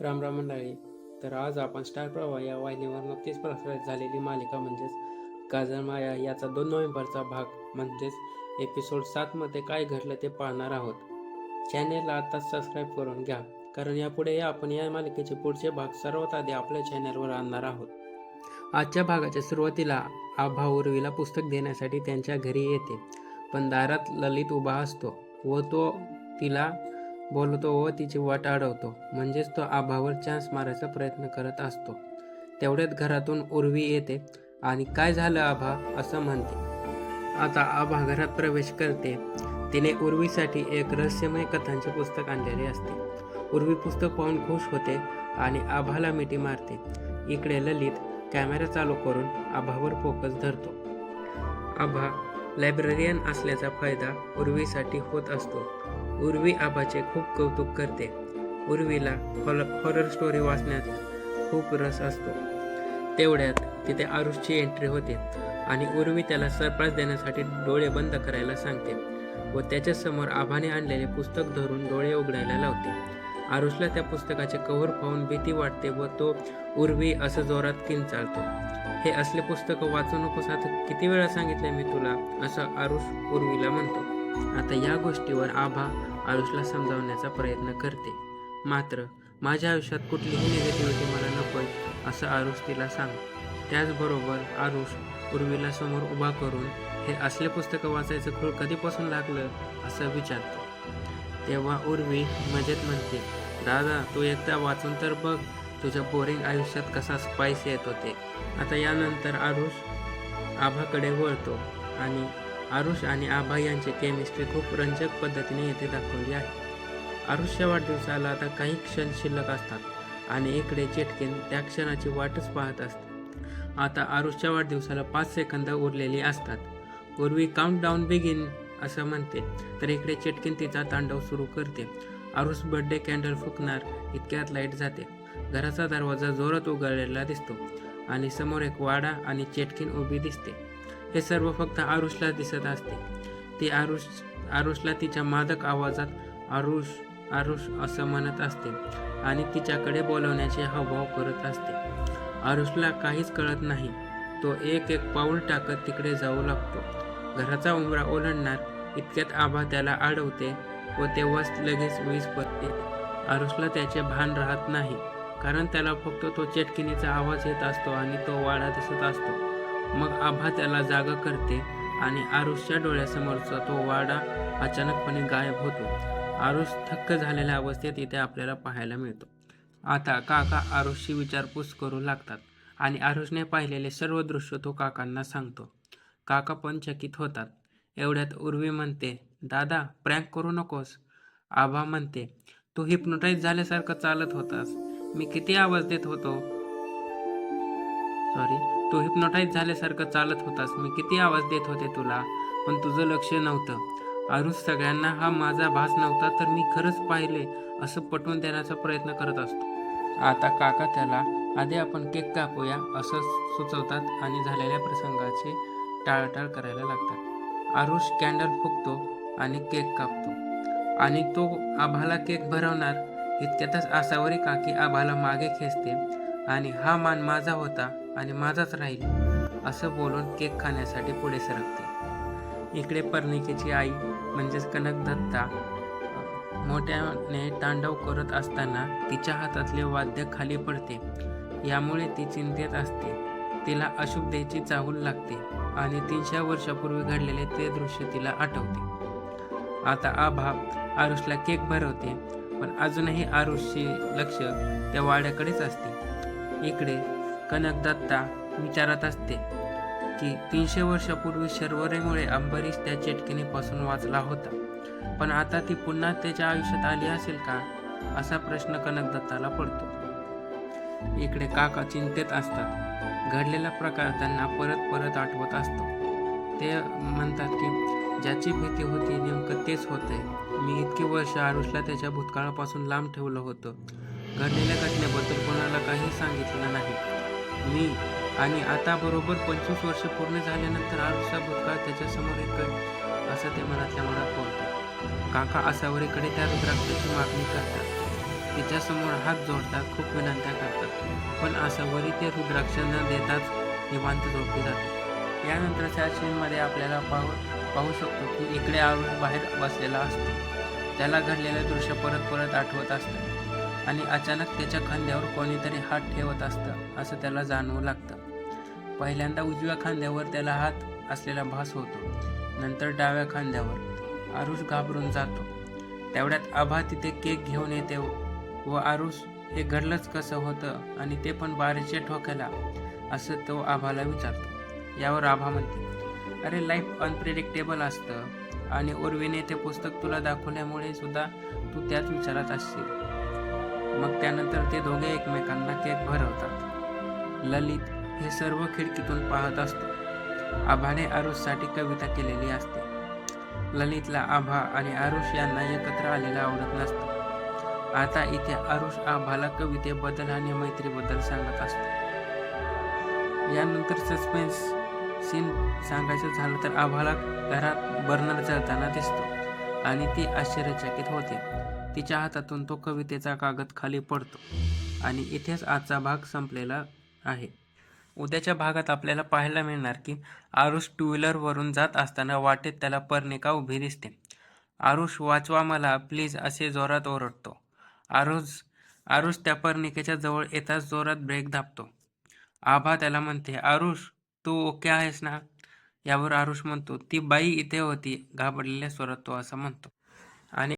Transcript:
राम राम मंडळी. तर आज आपण स्टार प्रवाह या वाहिनीवर नुकतीच प्रसारित झालेली मालिका म्हणजेच काजल माया याचा दोन नोव्हेंबरचा भाग म्हणजेच एपिसोड सातमध्ये काय घडलं ते पाहणार आहोत. चॅनेलला आताच सबस्क्राईब करून घ्या कारण यापुढे आपण या मालिकेचे पुढचे भाग सर्वात आधी आपल्या चॅनेलवर आणणार आहोत. आजच्या भागाच्या सुरुवातीला आभा उर्वीला पुस्तक देण्यासाठी त्यांच्या घरी येते पण दारात ललित उभा असतो व तो तिला बोलतो व तिची वाट अडवतो म्हणजेच तो आभावर चान्स मारायचा प्रयत्न करत असतो. तेवढ्यात घरातून उर्वी येते आणि काय झालं आभा? असं म्हणते. आता आभा घरात प्रवेश करते. तिने उर्वीसाठी एक रहस्यमय कथांचे पुस्तक आणलेले असते. उर्वी पुस्तक पाहून खुश होते आणि आभाला मिठी मारते. इकडे ललित कॅमेरा चालू करून आभावर फोकस धरतो. आभा लायब्ररियन असल्याचा फायदा उर्वीसाठी होत असतो. उर्वी आबाचे खूप कौतुक करते. उर्वीला हॉरर स्टोरी वाचण्यात खूप रस असतो. तेवढ्यात तिथे आरुषची एंट्री होते आणि उर्वी त्याला सरप्राईज देण्यासाठी डोळे बंद करायला सांगते व त्याच्यासमोर आभाने आणलेले पुस्तक धरून डोळे उघडायला लावते. आरुषला त्या पुस्तकाचे कव्हर पाहून भीती वाटते व तो उर्वी असं जोरात किंचाळतो हे असले पुस्तकं वाचू नकोस आता किती वेळा सांगितले मी तुला? असं आरुष उर्वीला म्हणतो. आता या गोष्टीवर आभा आरुषला समजावण्याचा प्रयत्न करते. मात्र माझ्या आयुष्यात कुठलीही निगेटिव्हिटी मला नकोय असं आरुष तिला सांग त्याचबरोबर आरुष उर्वीला समोर उभा करून हे असले पुस्तकं वाचायचं खूळ कधीपासून लागलं? असं विचारतो. तेव्हा उर्वी मजेत म्हणते दादा तू एकदा वाचून तर बघ तुझ्या बोरिंग आयुष्यात कसा स्पाइस येत होते. आता यानंतर आरुष आभाकडे वळतो आणि आरुष आणि आभा यांची केमिस्ट्री खूप रंजक पद्धतीने येथे दाखवली आहे. आरुषच्या वाढदिवसाला आता काही क्षण शिल्लक असतात आणि इकडे चेटकीन त्या क्षणाची वाटच पाहत असते. आता आरुषच्या वाढदिवसाला पाच सेकंद उरलेली असतात. पूर्वी काउंट डाऊन बिगिन असं म्हणते तर इकडे चेटकीन तिचा तांडव सुरू करते. आरुष बर्थडे कॅन्डल फुकणार इतक्यात लाइट जाते. घराचा दरवाजा जोरात उघडलेला दिसतो आणि समोर एक वाडा आणि चेटकीन उभी दिसते. हे सर्व फक्त आरुषला दिसत असते. ती आरुष आरुषला तिच्या मादक आवाजात आरुष आरुष असं म्हणत असते आणि तिच्याकडे बोलवण्याचे हावभाव करत असते. आरुषला काहीच कळत नाही. तो एक एक पाऊल टाकत तिकडे जाऊ लागतो. घराचा उंबरा ओलांडणार इतक्यात आभा त्याला अडवते व तेव्हाच लगेच वीज पडते. आरुषला त्याचे भान राहत नाही कारण त्याला फक्त तो चेटकिनीचा आवाज येत असतो आणि तो वाडा दिसत असतो. मग आभा त्याला जागा करते आणि आरुषच्या डोळ्यासमोरचा तो वाडा अचानकपणे गायब होतो. आरुष थक्क झालेल्या अवस्थेत इथे आपल्याला पाहायला मिळतो. आता काका आरुषची विचारपूस करू लागतात आणि आरुषने पाहिलेले सर्व दृश्य तो काकांना सांगतो. काका पण चकित होतात. एवढ्यात उर्वी म्हणते दादा प्रँक करू नकोस. आभा म्हणते तू हिप्नोटाईज झाल्यासारखं चालत होतास. मी किती आवाज देत होतो. सॉरी तू हिप्नोटाईज झाल्यासारखं चालत होतास. मी किती आवाज देत होते तुला? पण तुझं लक्ष नव्हतं. आरुष सगळ्यांना हा माझा भास नव्हता तर मी खरंच पाहिले असं पटवून देण्याचा प्रयत्न करत असतो. आता काका त्याला आधी आपण केक कापूया असं सुचवतात आणि झालेल्या प्रसंगाचे टाळटाळ करायला लागतात. आरुष कॅन्डल फुकतो आणि केक कापतो. आणि तो आभाला केक भरवणार. इतक्यातच आसावरी काकी आभाला मागे खेचते. आणि हा मान माझा होता आणि माझाच राहील असं बोलून केक खाण्यासाठी पुढे सरकते. इकडे पर्णिकेची आई म्हणजेच कनक दत्ता मोठ्याने तांडव करत असताना तिच्या हातातले वाद्य खाली पडते. यामुळे ती चिंतेत असते. तिला अशुभतेची चाहूल लागते आणि तीनशे वर्षापूर्वी घडलेले ते दृश्य तिला आठवते. आता आभा आरुषला केक भरवते पण अजूनही आरुषचे लक्ष त्या वाड्याकडेच असते. इकडे कनकदत्ता विचारत असते की तीनशे वर्षापूर्वी शर्वरेमुळे अंबरीश त्या चेटकिनीपासून वाचला होता. पण आता ती पुन्हा त्याच्या आयुष्यात आली असेल का? असा प्रश्न कनकदत्ताला पडतो. इकडे काका चिंतेत असतात. घडलेला प्रकार त्यांना परत परत आठवत असतो. ते म्हणतात की ज्याची भीती होती नेमकं तेच होतंय. मी इतकी वर्ष आरुषला त्याच्या भूतकाळापासून लांब ठेवलं होतं. घडलेल्या घटनेबद्दल कोणाला काही सांगितलं नाही. मी आणि आता बरोबर पंचवीस वर्ष पूर्ण झाल्यानंतर आरसा भूतकाळ त्याच्यासमोर एक असं ते मनातल्या मनात बोलतात. काका आसावरीकडे त्या रुद्राक्षाची मागणी करतात. तिच्यासमोर हात जोडतात खूप विनंत्या करतात. पण आसावरी ते रुद्राक्ष न देताच निवांत झोपली जाते यानंतरच्या सीनमध्ये आपल्याला पाहू पाहू शकतो की इकडे आरुष बाहेर बसलेला असतो. त्याला घडलेलं दृश्य परत परत आठवत असतं. आणि अचानक त्याच्या खांद्यावर कोणीतरी हात ठेवत असतं असं त्याला जाणवू लागतं. पहिल्यांदा उजव्या खांद्यावर त्याला हात असलेला भास होतो. नंतर डाव्या खांद्यावर. आरुष घाबरून जातो. तेवढ्यात आभा तिथे केक घेऊन येते व आरुष हे घडलंच कसं होतं आणि ते पण बारीच्या ठोक्याला? असं तो आभाला विचारतो. यावर आभा म्हणते अरे लाईफ अनप्रिडिक्टेबल असतं आणि उर्वीने ते पुस्तक तुला दाखवल्यामुळे सुद्धा तू त्याच विचारात असशील. मग त्यानंतर ते दोघे एकमेकांना केक भरवतात. ललित हे सर्व खिडकीतून पाहत असतो. आभाने आरुषसाठी कविता केलेली असते. ललितला आभा आणि आरुष यांना एकत्र आलेलं आवडत नसतं. आता इथे आरुष आभाला कवितेबद्दल आणि मैत्रीबद्दल सांगत असतो. यानंतर सस्पेन्स सीन सांगायचं झालं तर आभाला घरात बर्नर जळताना दिसतो आणि ती आश्चर्यचकित होते. तिच्या हातातून तो कवितेचा कागद खाली पडतो आणि इथेच आजचा भाग संपलेला आहे. उद्याच्या भागात आपल्याला पाहायला मिळणार की आरुष टू व्हीलरवरून जात असताना वाटेत त्याला पर्णिका उभी दिसते. आरुष वाचवा मला प्लीज असे जोरात ओरडतो. आरुष आरुष त्या पर्णिकेच्या जवळ येताच जोरात ब्रेक दाबतो. आभा त्याला म्हणते आरुष तू ओके आहेस ना? यावर आरुष म्हणतो ती बाई इथे होती घाबरलेल्या स्वरात तो असं म्हणतो. आणि